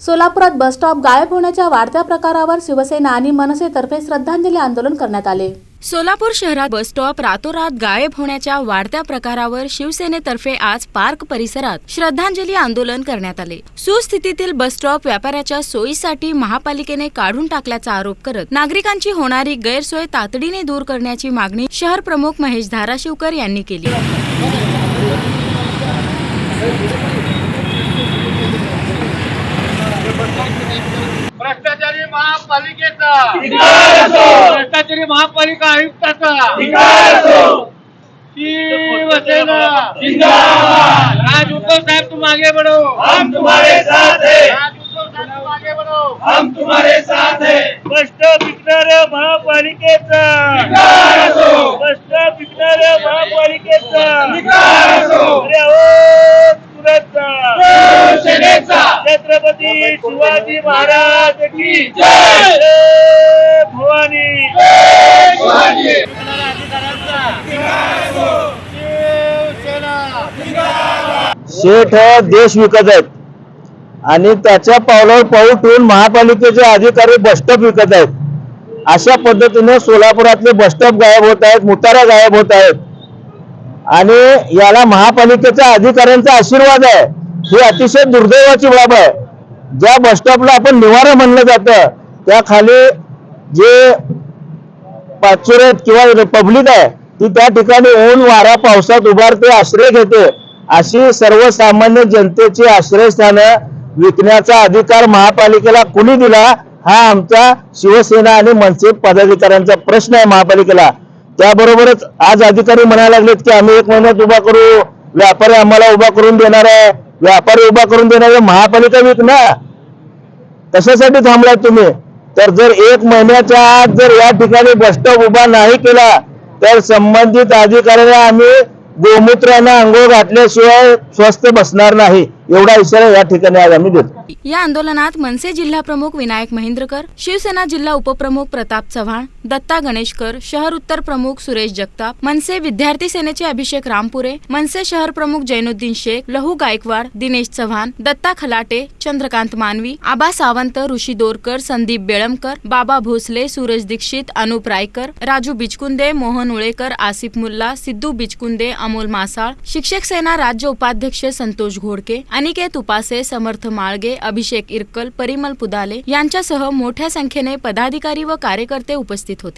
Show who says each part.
Speaker 1: सोलापुरात बसस्टॉप गायब होण्याच्या वाढत्या प्रकारावर शिवसेना आणि मनसेतर्फे श्रद्धांजली आंदोलन करण्यात आले. सोलापूर शहरात बसस्टॉप रातोरात गायब होण्याच्या वाढत्या प्रकारावर शिवसेनेतर्फे आज पार्क परिसरात श्रद्धांजली आंदोलन करण्यात आले. सुस्थितीतील बसस्टॉप व्यापाऱ्याच्या सोयीसाठी महापालिकेने काढून टाकल्याचा आरोप करत नागरिकांची होणारी गैरसोय तातडीने दूर करण्याची मागणी शहर प्रमुख महेश धाराशिवकर यांनी केली
Speaker 2: भ्रष्टाचारी महापालिकेचा. भ्रष्टाचारी महापालिका आयुक्ताचा. राज उद्धव साहेब तुम आगे बढ़ो
Speaker 3: हम तुम्हारे साथ हैं.
Speaker 2: राज उद्धव साहेब तुम आगे बढ़ो
Speaker 3: हम तुम्हारे साथ हैं.
Speaker 2: विकणाऱ्या महापालिकेचा. भ्रष्ट विकणाऱ्या महापालिकेचा. अरे सुरतचा
Speaker 3: शिवसेनेचा.
Speaker 2: छत्रपती शिवाजी महाराज की
Speaker 3: जय.
Speaker 2: जय भवानी.
Speaker 3: शिवाजी.
Speaker 4: शेठ देश विकत आहेत. आणि त्याच्या पावलावर पाऊल ठेवून महापालिकेचे अधिकारी बसस्टॉप विकत आहेत. अशा पद्धतीने सोलापुरातले बसस्टॉप गायब होत आहेत मुतारा गायब होत आहेत. आणि याला महापालिकेच्या अधिकाऱ्यांचा आशीर्वाद आहे. ही अतिशय दुर्दैवाची बाब आहे. ज्या बसस्टॉपला आपण निवारा म्हणलं जातं त्या खाली जे पाचुरेत किंवा पब्लिक आहे ती त्या ठिकाणी ऊन वारा पावसात उभारते आश्रय घेते. अशी सर्वसामान्य जनतेची आश्रयस्थानं विकण्याचा अधिकार महापालिकेला कुणी दिला? हा आमचा शिवसेना आणि मनसे पदाधिकाऱ्यांचा प्रश्न आहे महापालिकेला. त्याबरोबरच आज अधिकारी म्हणायला लागलेत की आम्ही एक महिन्यात उभा करू व्यापारी आम्हाला उभा करून देणार आहे. व्यापारी उभा करून देणार महापालिका विक ना. कशासाठी थांबलाय तुम्ही? तर जर एक महिन्याच्या आत जर या ठिकाणी बसस्टॉप उभा नाही केला तर संबंधित अधिकाऱ्यांना आम्ही गोमूत्रानं आंघोळ घातल्याशिवाय स्वस्त बसणार नाही. एवढा इशारा या ठिकाणी आज आम्ही देतो.
Speaker 1: या आंदोलनात मनसे जिल्हा प्रमुख विनायक महेंद्रकर शिवसेना जिल्हा उपप्रमुख प्रताप चव्हाण दत्ता गणेशकर शहर उत्तर प्रमुख सुरेश जगताप मनसे विद्यार्थी सेनेचे अभिषेक रामपुरे मनसे शहर प्रमुख जैनुद्दीन शेख लहू गायकवाड दिनेश चव्हाण दत्ता खलाटे चंद्रकांत मानवी आबा सावंत ऋषी दोरकर संदीप बेळमकर बाबा भोसले सूरज दीक्षित अनुप रायकर राजू बिचकुंदे मोहन उळेकर आसिफ मुल्ला सिद्धू बिचकुंदे अमोल मासाळ शिक्षक सेना राज्य उपाध्यक्ष संतोष घोडके अनिकेत उपासे समर्थ माळगे अभिषेक इरकल परिमल पुदाले यांच्यासह मोठ्या संख्येने पदाधिकारी व कार्यकर्ते उपस्थित होते.